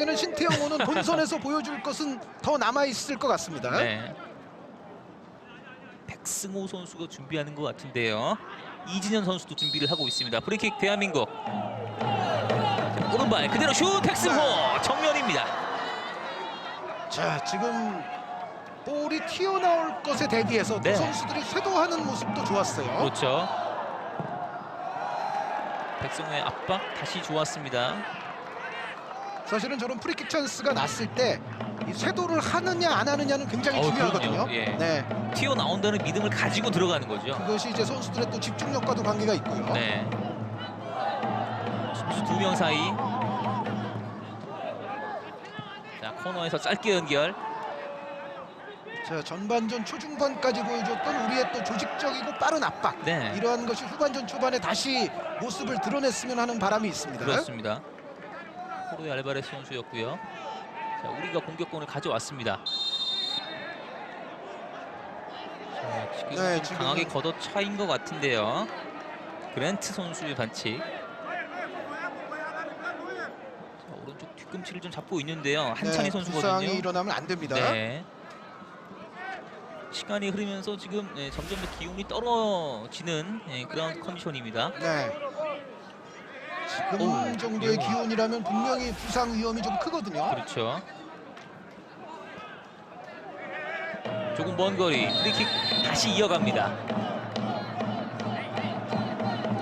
생각에는 신태영호는 본선에서 보여줄 것은 더 남아 있을 것 같습니다. 네. 백승호 선수가 준비하는 것 같은데요. 이진현 선수도 준비를 하고 있습니다. 프리킥 대한민국. 자, 오른발 그대로 슛 백승호 정면입니다. 자 지금 볼이 튀어나올 것에 대비해서 네. 두 선수들이 쇄도하는 모습도 좋았어요. 그렇죠. 백승호의 압박 다시 좋았습니다. 사실은 저런 프리킥 찬스가 났을 때 이 쇄도를 하느냐 안 하느냐는 굉장히 어, 중요하거든요. 그럼요. 예. 네, 튀어 나온다는 믿음을 가지고 들어가는 거죠. 그것이 이제 선수들의 또 집중력과도 관계가 있고요. 네. 선수 두 명 사이. 자 코너에서 짧게 연결. 자 전반전 초중반까지 보여줬던 우리의 또 조직적이고 빠른 압박 네. 이러한 것이 후반전 초반에 다시 모습을 드러냈으면 하는 바람이 있습니다. 그렇습니다. 호르 알바레스 선수였고요. 자, 우리가 공격권을 가져왔습니다. 자, 지금 네, 좀 지금은- 강하게 걷어차인 것 같은데요. 그랜트 선수의 반칙. 자, 오른쪽 뒤꿈치를 좀 잡고 있는데요. 한찬희 네, 선수거든요. 일어나면 안 됩니다. 네. 시간이 흐르면서 지금 네, 점점 더 기온이 떨어지는 네, 그런 컨디션입니다. 네. 지금 오, 정도의 예. 기온이라면 분명히 부상 위험이 좀 크거든요. 그렇죠. 조금 먼 거리 프리킥 다시 이어갑니다.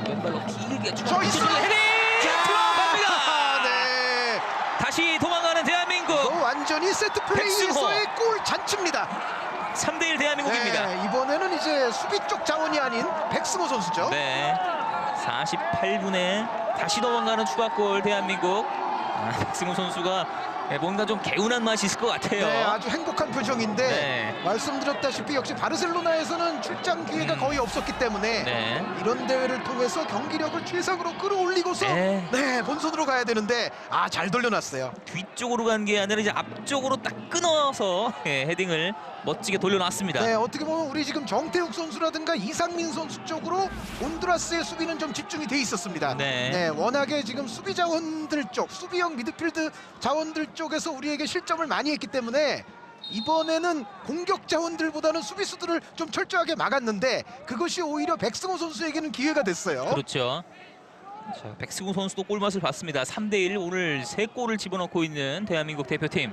왼발로 길게 있어요! 헤딩 들어갑니다. 네. 다시 도망가는 대한민국 어, 완전히 세트 플레이에서의 골 잔치입니다. 3대1 대한민국입니다. 네, 이번에는 이제 수비 쪽 자원이 아닌 백승호 선수죠. 네. 48분에 다시 도망가는 추가골 대한민국. 아, 백승호 선수가 네, 뭔가 좀 개운한 맛이 있을 것 같아요. 네, 아주 행복한 표정인데 네. 말씀드렸다시피 역시 바르셀로나에서는 출장 기회가 음. 거의 없었기 때문에 네. 이런 대회를 통해서 경기력을 최상으로 끌어올리고서 네. 네, 본선으로 가야 되는데 아 잘 돌려놨어요. 뒤쪽으로 간 게 아니라 이제 앞쪽으로 딱 끊어서 예, 헤딩을 멋지게 돌려놨습니다. 네, 어떻게 보면 우리 지금 정태욱 선수라든가 이상민 선수 쪽으로 온두라스의 수비는 좀 집중이 돼 있었습니다. 네. 워낙에 지금 수비 자원들 쪽, 수비형 미드필드 자원들 쪽에서 우리에게 실점을 많이 했기 때문에 이번에는 공격 자원들보다는 수비수들을 좀 철저하게 막았는데 그것이 오히려 백승호 선수에게는 기회가 됐어요. 그렇죠. 자, 백승우 선수도 골맛을 봤습니다. 3대1 오늘 세골을 집어넣고 있는 대한민국 대표팀.